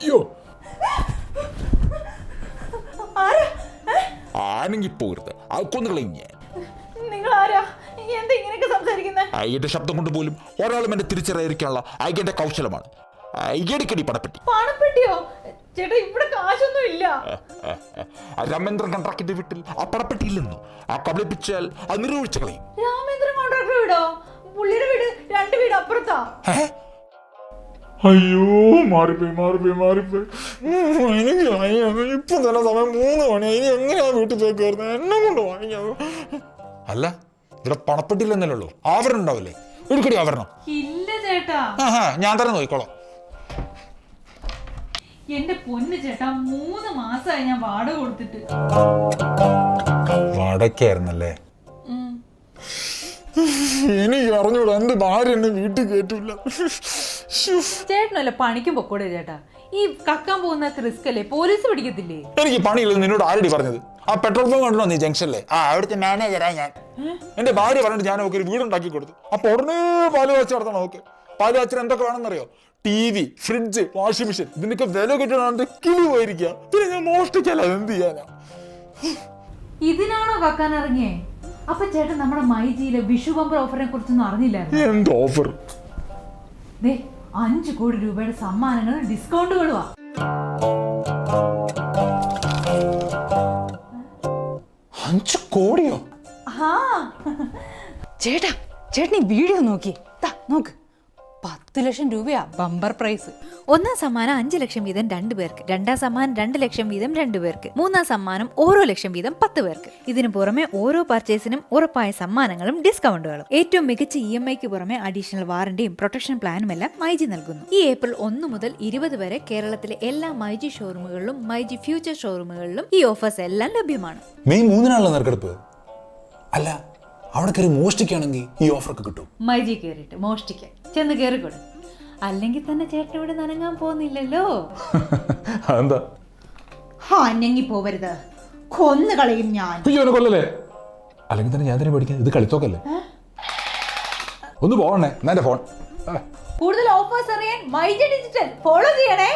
അയ്യോ ആരാ? ഏ? ആണെങ്കിൽ പോകരുത്. ആ കൊന്നുകളയും ഞാൻ നിങ്ങൾ ആരാ എന്താ ഇങ്ങനെയൊക്കെ സംസാരിക്കുന്നത് അയ്യന്റെ ശബ്ദം കൊണ്ട് പോലും ഒരാളും എന്നെ തിരിച്ചറിയാതിരിക്കാനുള്ള അയ്യന്റെ കൗശലമാണ്. അയ്യടിക്കടി പണപ്പെട്ടി. പണപ്പെട്ടിയോ? ചേട്ടാ ഇവിടെ കാശൊന്നും ഇല്ല. രാമേന്ദ്രൻ കൺട്രാക്ടിന്റെ വീട്ടിൽ ആ പടപ്പെട്ടിയില്ലെന്നു ആ കബളിപ്പിച്ചാൽ അത് നിർവഹിച്ചു കളയും. രാമേന്ദ്രൻ കോൺട്രാക്ടർ വീടോ? പുള്ളിയുടെ വീട് രണ്ട് വീട് അപ്പുറത്താ. അയ്യോ മാറിപ്പോയി മാറിപ്പോയി മാറിപ്പോയി. ഉം, എനിക്ക് വയ്യ. ഇപ്പൊ തന്നെ സമയം മൂന്ന് മണി. ഇനി എങ്ങനെയാ വീട്ടിൽ പോയി കയറുന്നത്? എന്നെ കൊണ്ട് വാങ്ങിയ അല്ല ഇവിടെ പണപ്പെട്ടില്ലെന്നല്ലേ ഉള്ളൂ. ആവരണം ഉണ്ടാവില്ലേ? ഒരിക്കടി ആവരണം. ഇല്ല ചേട്ടാ. ഞാൻ തന്നെ നോക്കിക്കോളാം. എന്റെ പൊന്ന് ചേട്ടാ മൂന്ന് മാസമായി ഞാൻ വാടക കൊടുത്തിട്ട്. വാടകയായിരുന്നല്ലേ എനിക്ക് അറിഞ്ഞൂടാ എന്റെ ഭാര്യ എന്നെ വീട്ടിൽ. ചേട്ടനല്ല പണിക്കും പൊക്കോടെ ചേട്ടാ. ഈ കക്കാൻ പോകുന്ന റിസ്ക് അല്ലേ? പോലീസ് പിടിക്കത്തില്ലേ? എനിക്ക് പണിയില്ല നിന്നോട് ആരടി പറഞ്ഞത്? ആ പെട്രോൾ പമ്പ് കണ്ടോ നീ ജംഗ്ഷനിലെ? ആ അവിടുത്തെ മാനേജറാ ഞാൻ. എന്റെ ഭാര്യ പറഞ്ഞിട്ട് ഞാൻ അവർക്ക് ഒരു വീടുണ്ടാക്കി കൊടുത്തു. അപ്പൊ ഉടനെ പാൽ കാച്ചി നടത്തണം ഓക്കെ. പാൽ കാച്ചിന് എന്തൊക്കെ വേണമെന്നറിയോ? T V fridge washing machine ഇതിനൊക്കെ വില കിട്ടണാണ്ട് കിളി പോയിരിക്കുക പിന്നെ ഞാൻ മോഷ്ടിക്കല്ല എന്ത് ചെയ്യാനാ? ഇതിനാണോ കക്കാൻ ഇറങ്ങിയേ? അപ്പൊ ചേട്ടൻ നമ്മുടെ മൈജിയിലെ വിഷു ബമ്പർ ഓഫറിനെ കുറിച്ചൊന്നും അറിഞ്ഞില്ലായിരുന്നു? എന്ത് ഓഫർ? ദേ അഞ്ചു കോടി രൂപയുടെ സമ്മാനങ്ങളും ഡിസ്കൗണ്ടുകളുമാ അഞ്ചു കോടിയോ? ആ. ചേട്ടാ ചേട്ടൻ ഈ വീഡിയോ നോക്കി. താ നോക്ക്. പത്ത് ലക്ഷം രൂപയാ ബമ്പർ പ്രൈസ്. ഒന്നാം സമ്മാനം അഞ്ച് ലക്ഷം വീതം രണ്ടു പേർക്ക് രണ്ടാം സമ്മാനം രണ്ട് ലക്ഷം വീതം രണ്ടു പേർക്ക് മൂന്നാം സമ്മാനം ഓരോ ലക്ഷം വീതം പത്ത് പേർക്ക്. ഇതിനു പുറമെ ഓരോ പർച്ചേസിനും ഉറപ്പായ സമ്മാനങ്ങളും ഡിസ്കൗണ്ടുകളും ഏറ്റവും മികച്ച ഇ എം ഐക്ക് പുറമെ അഡീഷണൽ വാറണ്ടിയും പ്രൊട്ടക്ഷൻ പ്ലാനും എല്ലാം മൈജി നൽകുന്നു. ഈ ഏപ്രിൽ ഒന്ന് മുതൽ ഇരുപത് വരെ കേരളത്തിലെ എല്ലാ മൈജി ഷോറൂമുകളിലും മൈജി ഫ്യൂച്ചർ ഷോറൂമുകളിലും ഈ ഓഫേഴ്സ് എല്ലാം ലഭ്യമാണ്. മെയ് മൂന്നിനാണല്ലോ നറുക്കെടുപ്പ്? അല്ല അവിടെ കയറി മോഷ്ടിക്കുകയാണെങ്കിൽ ഈ ഓഫറൊക്കെ കിട്ടും. മൈജി കയറിയിട്ട് മോഷ്ടിക്കാൻ. ചെന്ന് കേറിക്കൊടു അല്ലെങ്കിൽ തന്നെ ചേട്ടൻ ഇവിടെ നനങ്ങാൻ പോകുന്നില്ലല്ലോ. എന്താ അനങ്ങി പോവരുത്. കൊന്നു കളയും ഞാൻ. അയ്യോ എന്നെ കൊല്ലല്ലേ? അല്ലെങ്കിൽ തന്നെ ഞാൻ തന്നെ പഠിക്കാൻ ഇത് കളിത്തോക്കല്ലേ? ഒന്ന് പോകണേ. എന്നാ ഫോൺ. ആ. കൂടുതൽ ഓഫേഴ്സ് അറിയാൻ മൈജി ഡിജിറ്റൽ ഫോളോ ചെയ്യണേ.